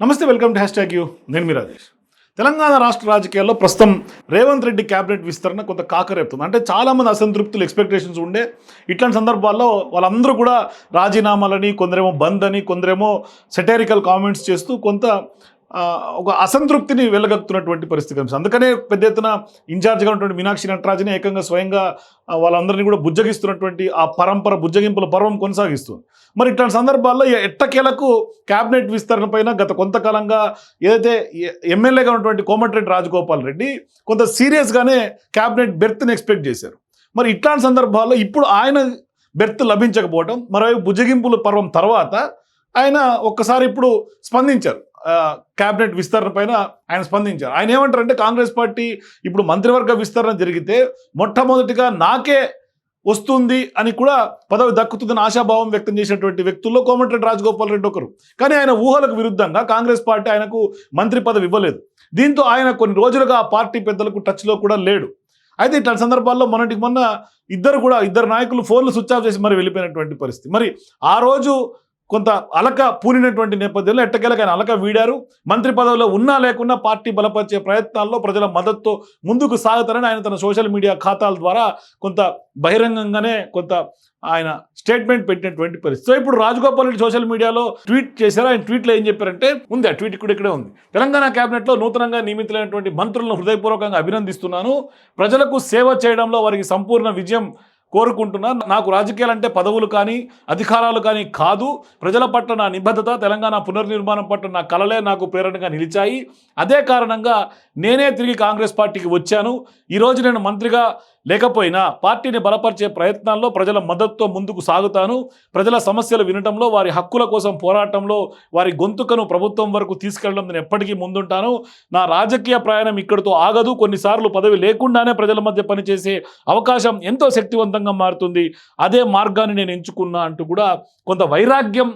నమస్తే welcome to hashtag U. నేను మీ రాజేష్. తెలంగాణ రాష్ట్ర రాజకీయాల్లో ప్రస్తుతం రేవంత్ రెడ్డి క్యాబినెట్ విస్తరణ కొంత కాకరేపుతుంది. అంటే చాలామంది అసంతృప్తులు ఎక్స్పెక్టేషన్స్ ఉండే ఇట్లాంటి సందర్భాల్లో వాళ్ళందరూ కూడా రాజీనామాలని కొందరేమో బంద్ అని కొందరేమో సెటైరికల్ కామెంట్స్ చేస్తూ కొంత ఒక అసంతృప్తిని వెళ్ళగక్కుతున్నటువంటి పరిస్థితి కనిపిస్తుంది. అందుకనే పెద్ద ఎత్తున ఇన్ఛార్జ్గా ఉన్నటువంటి మీనాక్షి నటరాజుని ఏకంగా స్వయంగా వాళ్ళందరినీ కూడా బుజ్జగిస్తున్నటువంటి ఆ పరంపర బుజ్జగింపుల పర్వం కొనసాగిస్తుంది. మరి ఇట్లాంటి సందర్భాల్లో ఎట్టకేలకు క్యాబినెట్ విస్తరణ పైన గత కొంతకాలంగా ఏదైతే ఎమ్మెల్యేగా ఉన్నటువంటి కోమటిరెడ్డి రాజగోపాల్ రెడ్డి కొంత సీరియస్గానే క్యాబినెట్ బెర్త్ని ఎక్స్పెక్ట్ చేశారు. మరి ఇట్లాంటి సందర్భాల్లో ఇప్పుడు ఆయన బెర్త్ లభించకపోవడం మరోవైపు బుజ్జగింపుల పర్వం తర్వాత ఆయన ఒక్కసారి ఇప్పుడు స్పందించారు. క్యాబినెట్ విస్తరణ పైన ఆయన స్పందించారు. ఆయన ఏమంటారంటే కాంగ్రెస్ పార్టీ ఇప్పుడు మంత్రివర్గ విస్తరణ జరిగితే మొట్టమొదటిగా నాకే వస్తుంది అని కూడా పదవి దక్కుతుందని ఆశాభావం వ్యక్తం చేసినటువంటి వ్యక్తుల్లో కోమటిరెడ్డి రాజగోపాల్ రెడ్డి ఒకరు. కానీ ఆయన ఊహలకు విరుద్ధంగా కాంగ్రెస్ పార్టీ ఆయనకు మంత్రి పదవి ఇవ్వలేదు. దీంతో ఆయన కొన్ని రోజులుగా ఆ పార్టీ పెద్దలకు టచ్లో కూడా లేడు. అయితే ఇట్లాంటి సందర్భాల్లో మొన్నటికి మొన్న ఇద్దరు కూడా ఇద్దరు నాయకులు ఫోన్లు స్విచ్ ఆఫ్ చేసి మరి వెళ్ళిపోయినటువంటి పరిస్థితి. మరి ఆ రోజు కొంత అలక పూనినటువంటి నేపథ్యంలో ఎట్టకేలకు ఆయన అలక వీడారు. మంత్రి పదవిలో ఉన్నా లేకున్నా పార్టీ బలపరిచే ప్రయత్నాల్లో ప్రజల మద్దతుతో ముందుకు సాగుతారని ఆయన తన సోషల్ మీడియా ఖాతాల ద్వారా కొంత బహిరంగంగానే కొంత ఆయన స్టేట్మెంట్ పెట్టినటువంటి పరిస్థితి. సో ఇప్పుడు రాజగోపాల్ రెడ్డి సోషల్ మీడియాలో ట్వీట్ చేశారు. ఆయన ట్వీట్లో ఏం చెప్పారంటే ఉంది ఆ ట్వీట్ కూడా ఇక్కడే ఉంది. తెలంగాణ క్యాబినెట్లో నూతనంగా నియమితులైనటువంటి మంత్రులను హృదయపూర్వకంగా అభినందిస్తున్నాను. ప్రజలకు సేవ చేయడంలో వారికి సంపూర్ణ విజయం కోరుకుంటున్నా. నాకు రాజకీయాలంటే పదవులు కానీ అధికారాలు కానీ కాదు. ప్రజల పట్ల నా నిబద్ధత తెలంగాణ పునర్నిర్మాణం పట్ల నా కలలే నాకు ప్రేరణగా నిలిచాయి. అదే కారణంగా నేనే తిరిగి కాంగ్రెస్ పార్టీకి వచ్చాను. ఈరోజు నేను మంత్రిగా లేకపోయినా పార్టీని బలపరిచే ప్రయత్నాల్లో ప్రజల మద్దతుతో ముందుకు సాగుతాను. ప్రజల సమస్యలు వినటంలో వారి హక్కుల కోసం పోరాటంలో వారి గొంతుకను ప్రభుత్వం వరకు తీసుకెళ్ళడం నేను ఎప్పటికీ ముందుంటాను. నా రాజకీయ ప్రయాణం ఇక్కడితో ఆగదు. కొన్నిసార్లు పదవి లేకుండానే ప్రజల మధ్య పనిచేసే అవకాశం ఎంతో శక్తివంతంగా మారుతుంది. అదే మార్గాన్ని నేను ఎంచుకున్నా అంటూ కూడా కొంత వైరాగ్యం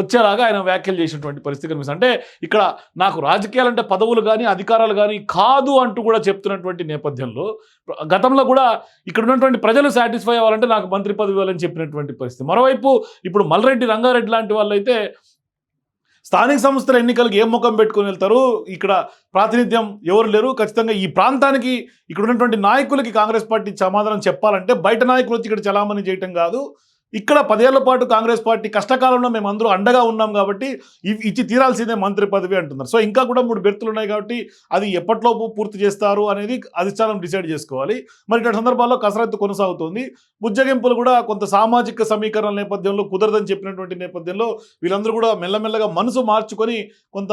వచ్చేలాగా ఆయన వ్యాఖ్యలు చేసినటువంటి పరిస్థితి కనిపిస్తుంది. అంటే ఇక్కడ నాకు రాజకీయాలు అంటే పదవులు కానీ అధికారాలు కానీ కాదు అంటూ కూడా చెప్తున్నటువంటి నేపథ్యంలో గతంలో కూడా ఇక్కడ ఉన్నటువంటి ప్రజలు సాటిస్ఫై అవ్వాలంటే నాకు మంత్రి పదవి ఇవ్వాలని చెప్పినటువంటి పరిస్థితి. మరోవైపు ఇప్పుడు మల్రెడ్డి రంగారెడ్డి లాంటి వాళ్ళైతే స్థానిక సంస్థల ఎన్నికలకు ఏం ముఖం పెట్టుకుని వెళ్తారు? ఇక్కడ ప్రాతినిధ్యం ఎవరు లేరు? ఖచ్చితంగా ఈ ప్రాంతానికి ఇక్కడ ఉన్నటువంటి నాయకులకి కాంగ్రెస్ పార్టీ సమాధానం చెప్పాలంటే బయట నాయకులు వచ్చి ఇక్కడ చలామణి చేయటం కాదు. ఇక్కడ పదేళ్ళ పాటు కాంగ్రెస్ పార్టీ కష్టకాలంలో మేము అందరూ అండగా ఉన్నాం కాబట్టి ఇవి ఇచ్చి తీరాల్సిందే మంత్రి పదవి అంటున్నారు. సో ఇంకా కూడా మూడు బెర్తులు ఉన్నాయి కాబట్టి అది ఎప్పట్లోపు పూర్తి చేస్తారు అనేది అధిష్టానం డిసైడ్ చేసుకోవాలి. మరి ఇటువంటి సందర్భాల్లో కసరత్తు కొనసాగుతుంది. బుజ్జగింపులు కూడా కొంత సామాజిక సమీకరణ నేపథ్యంలో కుదరదని చెప్పినటువంటి నేపథ్యంలో వీళ్ళందరూ కూడా మెల్లమెల్లగా మనసు మార్చుకొని కొంత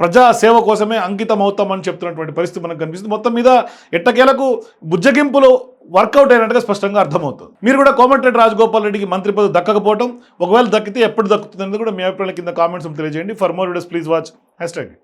ప్రజా సేవ కోసమే అంకితం అవుతామని చెప్తున్నటువంటి పరిస్థితి మనకు కనిపిస్తుంది. మొత్తం మీద ఎట్టకేలకు బుజ్జగింపులు వర్కౌట్ అయినట్టుగా స్పష్టంగా అర్థమవుతుంది. మీరు కూడా కోమటిరెడ్డి రాజగోపాల్ రెడ్డికి మంత్రి పదవి దక్కకపోవడం ఒకవేళ దక్కితే ఎప్పుడు దక్కుతుంది అనేది కూడా మీ అభిప్రాయాల కింద కామెంట్స్ తెలియజేయండి. For more videos please watch hashtag